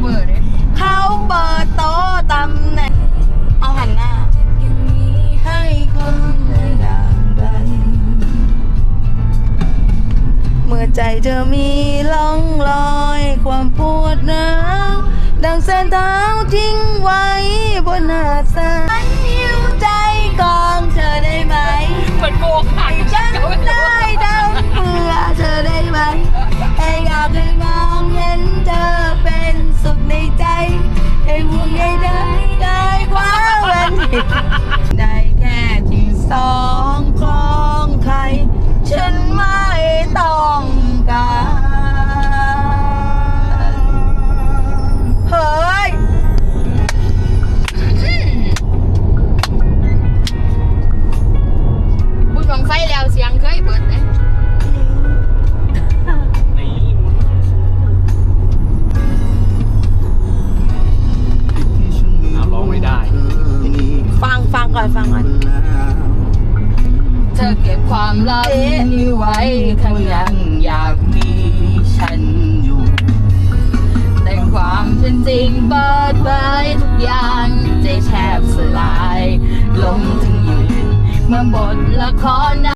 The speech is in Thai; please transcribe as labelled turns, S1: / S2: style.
S1: เบอร์ดิเขาเปิดโตตำแหน่งเอาหั
S2: นหน้า ให้
S1: คนได้ดัเมื่อใจเธอมีล่องลอยความปวดหนาวดังเส้นเท้า
S2: ทิ้งไว้บ
S3: นหาด
S1: ทราย like อนฟังก่อน
S2: เธอเก็บความลับนี้ไว้ทั้งยังอยากมีฉันอยู่ แต่ความเป็นจริงเปิดเผยทุกอย่างใจแทบสลาย ลงถึงยืนเมื่อบทละคร